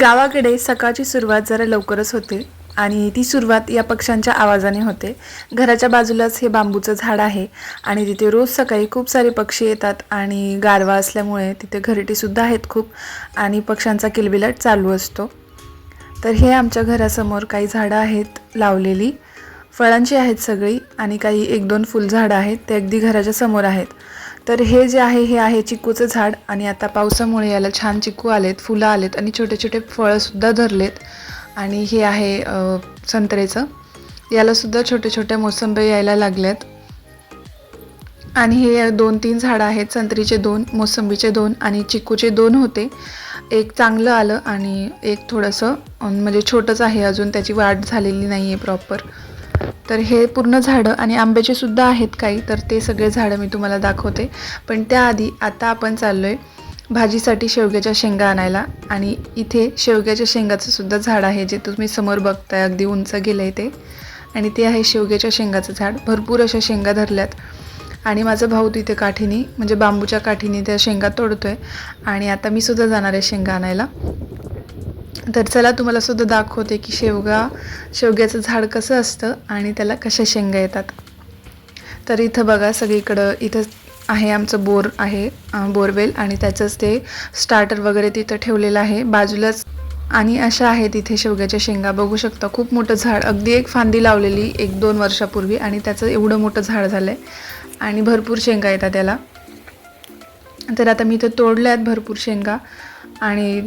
गावाकडे सकाळची सुरुवात जरा लवकरच होते आणि ती सुरुवात या पक्ष्यांच्या आवाजाने होते. घराच्या बाजूलाच हे बांबूचं झाड आहे आणि तिथे रोज सकाळी खूप सारे पक्षी येतात आणि गारवा असल्यामुळे तिथे घरटीसुद्धा आहेत खूप आणि पक्ष्यांचा किलबिलाट चालू असतो. तर हे आमच्या घरासमोर काही झाडं आहेत लावलेली. फळांची आहेत सगळी आणि काही एक दोन फुलझाडं आहेत ते अगदी घराच्या समोर आहेत. तर हे जे आहे हे आहे चिकूचं झाड आणि आता पावसामुळे याला छान चिकू आलेत फुलं आलेत आणि छोटे छोटे फळंसुद्धा धरलेत. आणि हे आहे संत्र्याचं यालासुद्धा छोटे छोटे मोसंबी यायला लागल्यात. आणि हे दोन तीन झाडं आहेत संत्रीचे दोन मोसंबीचे दोन आणि चिकूचे दोन होते. एक चांगलं आलं आणि एक थोडंसं म्हणजे छोटंच आहे अजून त्याची वाढ झालेली नाही आहे प्रॉपर तर हे पूर्ण झाडं आणि आंब्याचे सुद्धा आहेत काही तर ते सगळे झाडं मी तुम्हाला दाखवते. पण त्याआधी आता आपण चाललो आहे भाजीसाठी शेवग्याच्या शेंगा आणायला आणि इथे शेवग्याच्या शेंगाचं सुद्धा झाड आहे जे तुम्ही समोर बघताय अगदी उंच गेलं आहे ते. आणि ते आहे शेवग्याच्या शेंगाचं झाड. भरपूर अशा शेंगा धरल्यात. आणि माझा भाऊ तिथे काठीनी म्हणजे बांबूच्या काठीने त्या शेंगा तोडतोय. आणि आता मी सुद्धा जाणार आहे शेंगा आणायला. तर चला तुम्हाला सुद्धा दाखवते की शेवगा शेवग्याचं झाड कसं असतं आणि त्याला कशा शेंगा येतात. तर इथं बघा सगळीकडं इथं आहे आमचं बोर आहे बोरवेल आणि त्याचंच ते स्टार्टर वगैरे तिथं ठेवलेलं आहे. बाजूलाच आणि अशा आहेत इथे शेवग्याच्या शेंगा. बघू शकता खूप मोठं झाड. अगदी एक फांदी लावलेली एक दोन वर्षापूर्वी आणि त्याचं एवढं मोठं झाड झालं आहे आणि भरपूर शेंगा येतात त्याला. तर आता मी इथं तोडल्या आहेत भरपूर शेंगा आणि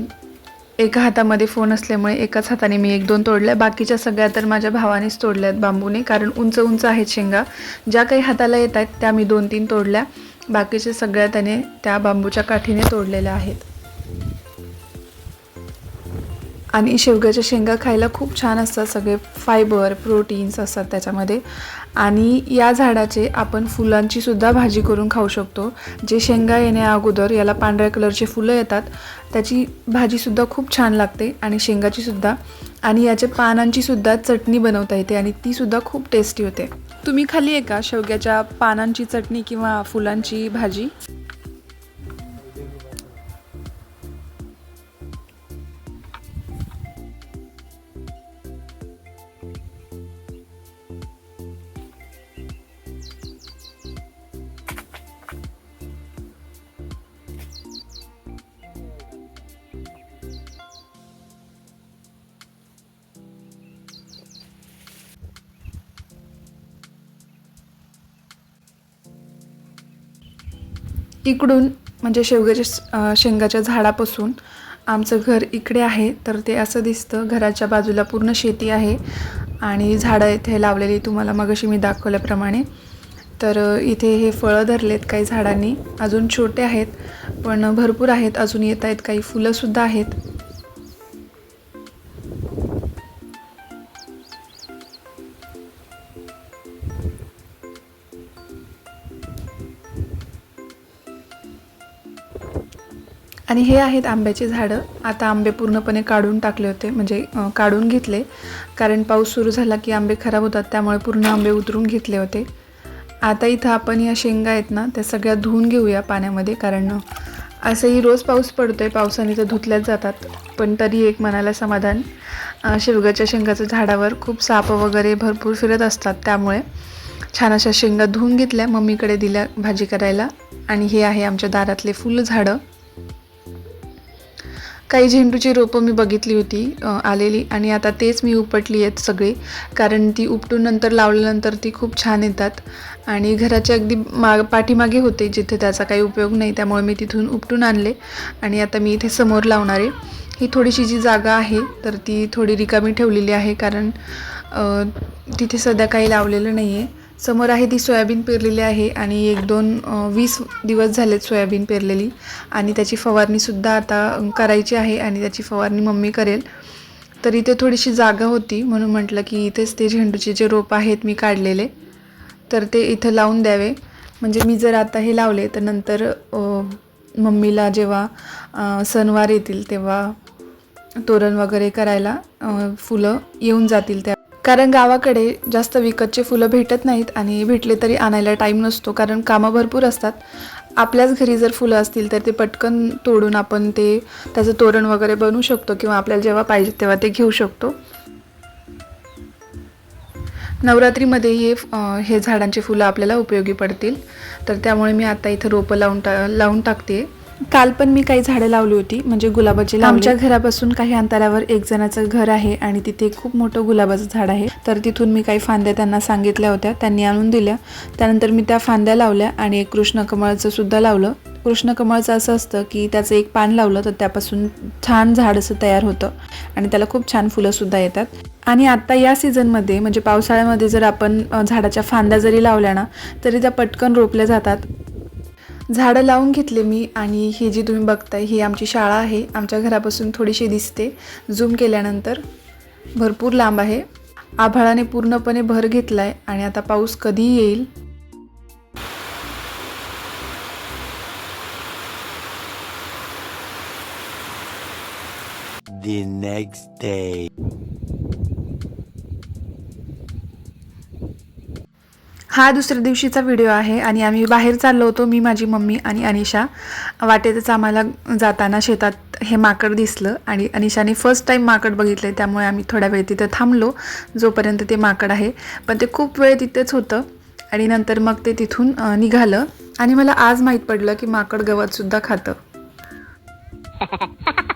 एका हातामध्ये फोन असल्यामुळे एकाच हाताने मी एक दोन तोडल्या. बाकीच्या सगळ्या तर माझ्या भावानेच तोडल्या आहेत बांबूने कारण उंच उंच आहेत शेंगा. ज्या काही हाताला येत आहेत त्या मी दोन तीन तोडल्या. बाकीच्या सगळ्या त्याने त्या बांबूच्या काठीने तोडलेल्या आहेत. आणि शेवग्याच्या शेंगा खायला खूप छान असतात सगळे फायबर प्रोटीन्स असतात त्याच्यामध्ये. आणि या झाडाचे आपण फुलांची सुद्धा भाजी करून खाऊ शकतो. जे शेंगा येण्या अगोदर याला पांढऱ्या कलरचे फुलं येतात त्याची भाजीसुद्धा खूप छान लागते आणि शेंगाची सुद्धा. आणि याच्या पानांची सुद्धा चटणी बनवता येते आणि ती सुद्धा खूप टेस्टी होते. तुम्ही खाली आहे का शेवग्याच्या पानांची चटणी किंवा फुलांची भाजी. इकडून म्हणजे शेवग्याच्या शेंगाच्या झाडापासून आमचं घर इकडे आहे. तर ते असं दिसतं घराच्या बाजूला पूर्ण शेती आहे. आणि झाडं इथे लावलेली तुम्हाला मगाशी मी दाखवल्याप्रमाणे. तर इथे हे फळं धरलेत काही झाडांनी. अजून छोटे आहेत पण भरपूर आहेत. अजून येत आहेत काही फुलंसुद्धा आहेत. आणि हे आहेत आंब्याची झाडं. आता आंबे पूर्णपणे काढून टाकले होते म्हणजे काढून घेतले. कारण पाऊस सुरू झाला की आंबे खराब होतात त्यामुळे पूर्ण आंबे उतरून घेतले होते. आता इथं आपण या शेंगा आहेत ना त्या सगळ्या धुवून घेऊया पाण्यामध्ये कारण असंही रोज पाऊस पडतो आहे पावसाने तर धुतल्याच जातात. पण तरी एक मनाला समाधान शेवगाच्या शेंगाच्या झाडावर खूप साप वगैरे भरपूर फिरत असतात त्यामुळे छान अशा शेंगा धुवून घेतल्या मम्मीकडे दिल्या भाजी करायला. आणि हे आहे आमच्या दारातले फुलझाडं काही झेंडूची रोपं मी बघितली होती आलेली. आणि आता तेच मी उपटली आहेत सगळी. कारण ती उपटून नंतर लावल्यानंतर ती खूप छान येतात. आणि घराच्या अगदी माग पाठीमागे होते जिथे त्याचा काही उपयोग नाही. त्यामुळे मी तिथून उपटून आणले. आणि आता मी इथे समोर लावणार आहे. ही थोडीशी जी जागा आहे तर ती थोडी रिकामी ठेवलेली आहे. कारण तिथे सध्या काही लावलेलं नाही आहे समोर आहे ती सोयाबीन पेरलेली आहे आणि एक दोन वीस दिवस झालेत सोयाबीन पेरलेली. आणि त्याची फवारणीसुद्धा आता करायची आहे आणि त्याची फवारणी मम्मी करेल. तर इथे थोडीशी जागा होती म्हणून म्हटलं की इथेच ते झेंडूचे जे रोप आहेत मी काढलेले. तर ते इथं लावून द्यावे. म्हणजे मी जर आता हे लावले तर नंतर मम्मीला जेव्हा सणवार येतील तेव्हा तोरण वगैरे करायला फुलं येऊन जातील त्या कारण गावाकडे जास्त विकतचे फुलं भेटत नाहीत आणि भेटले तरी आणायला टाईम नसतो. कारण कामं भरपूर असतात. आपल्याच घरी जर फुलं असतील तर ते पटकन तोडून आपण ते त्याचं तोरण वगैरे बनवू शकतो किंवा आपल्याला जेव्हा पाहिजे तेव्हा ते घेऊ शकतो. नवरात्रीमध्ये हे हे झाडांची फुलं आपल्याला उपयोगी पडतील. तर त्यामुळे मी आता इथं रोपं लावून टा लावून टाकते. काल पण मी काही झाडं लावली होती म्हणजे गुलाबाची आमच्या घरापासून काही अंतरावर एक जणाचं घर आहे आणि तिथे खूप मोठं गुलाबाचं झाड आहे. तर तिथून मी काही फांद्या त्यांना सांगितल्या होत्या त्यांनी आणून दिल्या. त्यानंतर मी त्या फांद्या लावल्या आणि एक कृष्णकमळचं सुद्धा लावलं. कृष्णकमळचं असं असतं की त्याचं एक पान लावलं तर त्यापासून छान झाड असं तयार होतं आणि त्याला खूप छान फुलंसुद्धा येतात. आणि आत्ता या सीझनमध्ये म्हणजे पावसाळ्यामध्ये जर आपण झाडाच्या फांद्या जरी लावल्या ना तरी त्या पटकन रोपल्या जातात. झाडं लावून घेतले मी आणि ही जी तुम्ही बघताय ही आमची शाळा आहे. आमच्या घरापासून थोडीशी दिसते. झूम केल्यानंतर भरपूर लांब आहे. आभाळाने पूर्णपणे भर घेतला आहे आणि आता पाऊस कधी येईल. The next day. हा दुसऱ्या दिवशीचा व्हिडिओ आहे आणि आम्ही बाहेर चाललो होतो मी माझी मम्मी आणि अनिशा. वाटेतच आम्हाला जाताना शेतात हे माकड दिसलं आणि अनिशाने फर्स्ट टाईम माकड बघितलं त्यामुळे आम्ही थोडा वेळ तिथं थांबलो. जोपर्यंत ते माकड आहे. पण ते खूप वेळ तिथेच होतं आणि नंतर मग ते तिथून निघालं. आणि मला आज माहीत पडलं की माकड गवतसुद्धा खातं.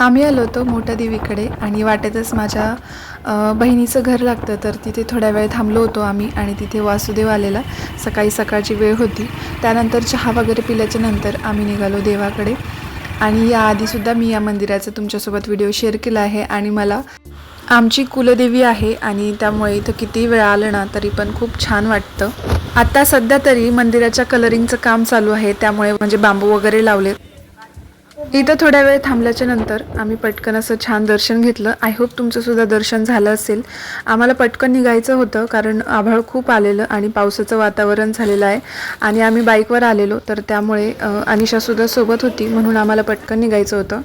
आम्ही आलो होतो मोठ्या देवीकडे आणि वाटेतच माझ्या बहिणीचं घर लागतं. तर तिथे थोड्या वेळ थांबलो होतो आम्ही आणि तिथे वासुदेव आलेला. सकाळी सकाळची वेळ होती. त्यानंतर चहा वगैरे पिल्याच्या नंतर आम्ही निघालो देवाकडे. आणि याआधीसुद्धा मी या मंदिराचा तुमच्यासोबत व्हिडिओ शेअर केला आहे आणि मला आमची कुलदेवी आहे आणि त्यामुळे इथं किती वेळ आलं ना तरी पण खूप छान वाटतं. आता सध्या तरी मंदिराच्या कलरिंगचं काम चालू आहे त्यामुळे म्हणजे बांबू वगैरे लावलेत इथं थोड्या वेळ थांबल्याच्या नंतर आम्ही पटकन असं छान दर्शन घेतलं. आय होप तुमचं सुद्धा दर्शन झालं असेल. आम्हाला पटकन निघायचं होतं कारण आभाळ खूप आलेलं आणि पावसाचं वातावरण झालेलं आहे. आणि आम्ही बाईकवर आलेलो तर त्यामुळे अनिशासुद्धा सोबत होती म्हणून आम्हाला पटकन निघायचं होतं.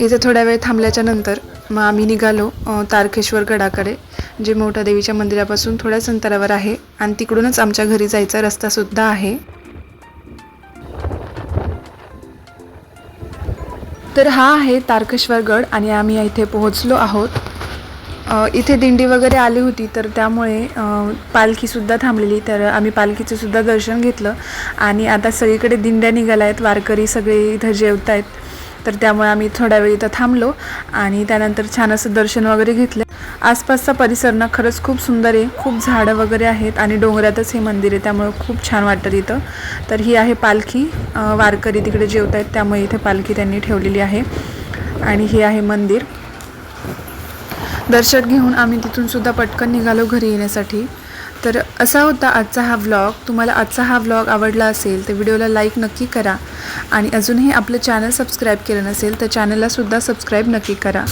इथं थोड्या वेळ थांबल्याच्या नंतर मग आम्ही निघालो तारकेश्वर गडाकडे जे मोठ्या देवीच्या मंदिरापासून थोड्याच अंतरावर आहे आणि तिकडूनच आमच्या घरी जायचा रस्तासुद्धा आहे. तर हा आहे तारकेश्वर गड आणि आम्ही इथे पोहोचलो आहोत. इथे दिंडी वगैरे आली होती तर त्यामुळे पालखीसुद्धा थांबलेली तर आम्ही पालखीचं सुद्धा दर्शन घेतलं. आणि आता सगळीकडे दिंड्या निघाल्या आहेत वारकरी सगळे इथं जेवत आहेत तर त्यामुळे आम्ही थोड्या वेळ इथं थांबलो आणि त्यानंतर छान असं दर्शन वगैरे घेतलं. आसपासचा परिसर ना खरंच खूप सुंदर आहे. खूप झाडं वगैरे आहेत आणि डोंगरातच हे मंदिर आहे. त्यामुळे खूप छान वाटतं इथं तर ही आहे पालखी. वारकरी तिकडे जेवत आहेत त्यामुळे इथे पालखी त्यांनी ठेवलेली आहे. आणि हे आहे मंदिर. दर्शन घेऊन आम्ही तिथून सुद्धा पटकन निघालो घरी येण्यासाठी. तर असा होता आजचा हा व्लॉग तुम्हाला आजचा हा व्लॉग आवडला असेल तर व्हिडिओला लाईक नक्की करा. आणि अजूनही आपलं चॅनल सबस्क्राईब केलं नसेल तर चॅनललासुद्धा सबस्क्राईब नक्की करा.